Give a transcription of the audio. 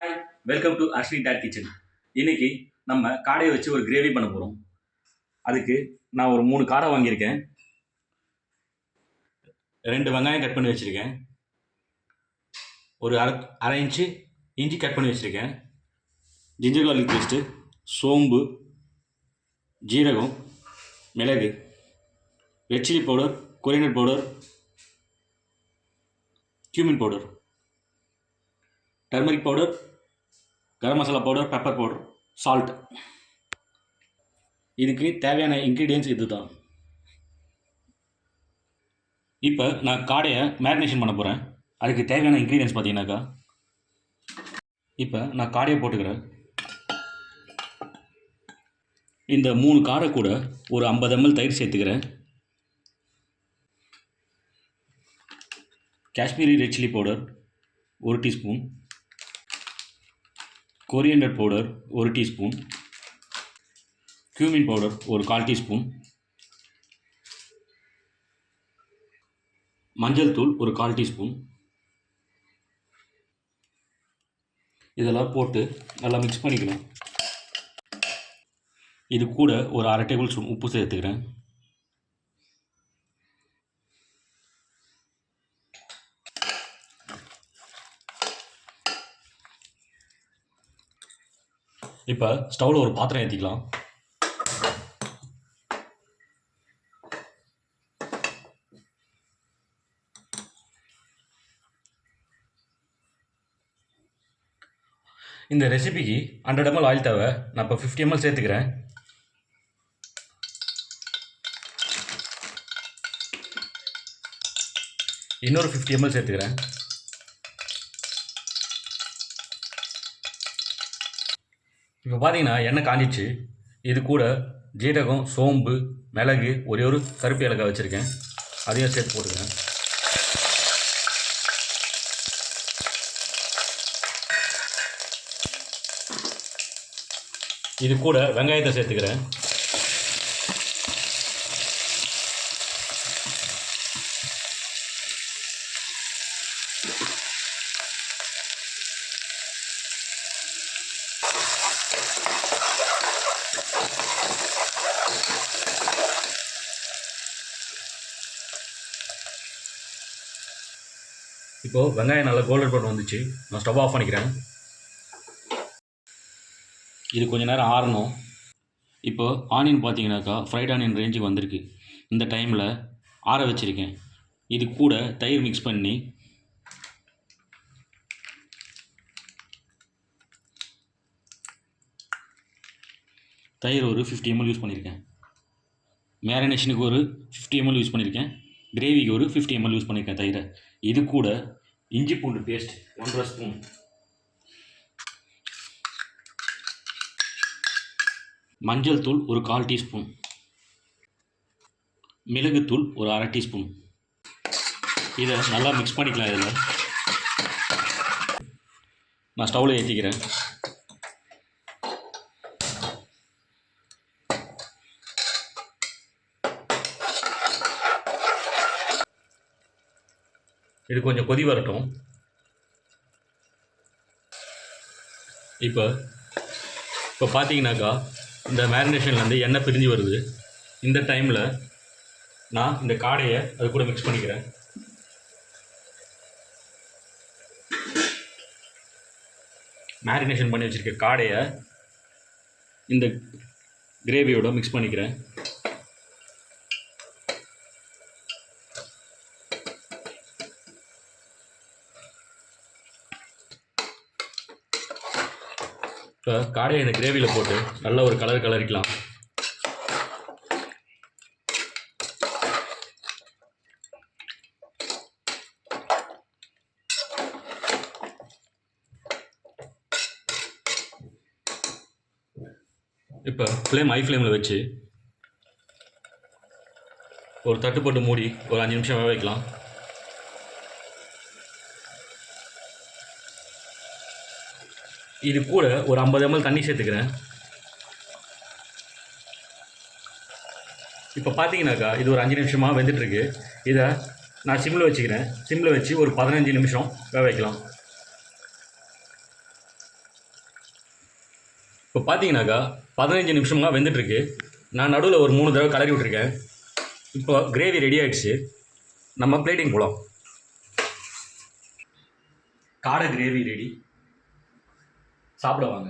Hi welcome to Ashwin dad kitchen இன்னைக்கு நம்ம காடையை வச்சு ஒரு கிரேவி பண்ண போகிறோம் அதுக்கு நான் ஒரு மூணு காடை வாங்கியிருக்கேன். ரெண்டு வெங்காயம் கட் பண்ணி வச்சுருக்கேன். ஒரு அரை அரை இன்ச்சு இஞ்சி கட் பண்ணி வச்சுருக்கேன். ஜிஞ்சர் கார்லிக் பேஸ்ட்டு சோம்பு ஜீரகம் மிளகு red chilli powder coriander powder cumin powder turmeric powder garam masala powder pepper powder salt இதுக்கு தேவையான இன்க்ரீடியன்ஸ் இது தான் இப்போ நான் காடையை மேரினேஷன் பண்ண போகிறேன் அதுக்கு தேவையான இன்க்ரீடியன்ஸ் பார்த்தீங்கன்னாக்கா இப்போ நான் காடையை போட்டுக்கிறேன். இந்த மூணு காடை கூட ஒரு ஐம்பது எம்எல் தயிர் சேர்த்துக்கிறேன். காஷ்மீரி ரெட் சில்லி பவுடர் ஒரு டீஸ்பூன் கொரியண்டர் பவுடர் ஒரு டீஸ்பூன் க்யூமின் பவுடர் ஒரு கால் டீஸ்பூன் மஞ்சள் தூள் ஒரு கால் டீஸ்பூன் இதெல்லாம் போட்டு நல்லா மிக்ஸ் பண்ணிக்கணும். இது கூட ஒரு அரை டேபிள் ஸ்பூன் உப்பு சேர்த்துக்கிறேன். இப்போ ஸ்டவ்வில் ஒரு பாத்திரம் ஏற்றிக்கலாம் இந்த ரெசிபிக்கு ஹண்ட்ரட் எம்எல் ஆயில் தேவை. நான் இப்போ ஃபிஃப்டி எம்எல் சேர்த்துக்கிறேன். இன்னொரு ஃபிஃப்டி எம்எல் சேர்த்துக்கிறேன். இப்போ பார்த்தீங்கன்னா எண்ணெய் காஞ்சிச்சு. இது கூட ஜீரகம் சோம்பு மிளகு ஒரே ஒரு கருப்பு ஏலக்காய் வச்சுருக்கேன். அதையும் சேர்த்து போட்டுக்கிறேன். இது கூட வெங்காயத்தை சேர்த்துக்கிறேன். இப்போது வெங்காயம் நல்லா கோல்டன் ப்ரௌன் வந்துச்சு. நான் ஸ்டவ் ஆஃப் பண்ணிக்கிறேன். இது கொஞ்சம் நேரம் ஆறணும். இப்போ ஆனியன் பார்த்தீங்கன்னாக்கா ஃப்ரைட் ஆனியன் ரேஞ்சுக்கு வந்திருக்கு. இந்த டைமில் ஆற வச்சுருக்கேன். இது கூட தயிர் மிக்ஸ் பண்ணி தயிர் ஒரு ஃபிஃப்டி எம்எல் யூஸ் பண்ணியிருக்கேன் மேரினேஷனுக்கு ஒரு ஃபிஃப்டி எம்எல் யூஸ் பண்ணியிருக்கேன் கிரேவிக்கு ஒரு ஃபிஃப்டி எம்எல் யூஸ் பண்ணியிருக்கேன் தயிரை. இது கூட இஞ்சி பூண்டு பேஸ்ட் ஒன்றரை ஸ்பூன் மஞ்சள் தூள் ஒரு கால் டீஸ்பூன் மிளகுத்தூள் ஒரு அரை டீஸ்பூன் இதை நல்லா மிக்ஸ் பண்ணிக்கலாம் இதில். நான் ஸ்டவ்வில் ஏற்றிக்கிறேன் இது கொஞ்சம் கொதி வரட்டும். இப்போ இப்போ பார்த்தீங்கன்னாக்கா இந்த மேரினேஷன்லேருந்து எண்ணெய் பிரிஞ்சு வருது. இந்த டைமில் நான் இந்த காடையை அது கூட மிக்ஸ் பண்ணிக்கிறேன். மேரினேஷன் பண்ணி வச்சுருக்க காடையை இந்த கிரேவியோட மிக்ஸ் பண்ணிக்கிறேன். இப்போ காடையை இந்த கிரேவியில் போட்டு நல்ல ஒரு கலர் கலரிக்கலாம். இப்போ ஃப்ளேம் ஐ ஃப்ளேமில் வச்சு ஒரு தட்டு போட்டு மூடி ஒரு அஞ்சு நிமிஷம் வேக வைக்கலாம். இது கூட ஒரு ஐம்பது எம்எல் தண்ணி சேர்த்துக்கிறேன். இப்போ பார்த்தீங்கன்னாக்கா இது ஒரு அஞ்சு நிமிஷமாக வெந்துட்டுருக்கு. இதை நான் சிம்மில் வச்சுக்கிறேன். சிம்மில் வச்சு ஒரு பதினஞ்சு நிமிஷம் வேக வைக்கலாம். இப்போ பார்த்தீங்கன்னாக்கா பதினஞ்சு நிமிஷமாக வெந்துட்டுருக்கு. நான் நடுவில் ஒரு மூணு தடவை கலரி விட்டுருக்கேன். இப்போ கிரேவி ரெடி ஆகிடுச்சு நம்ம பிளேட்டிங் போகலாம் காடை கிரேவி ரெடி சாப்பிட வாங்க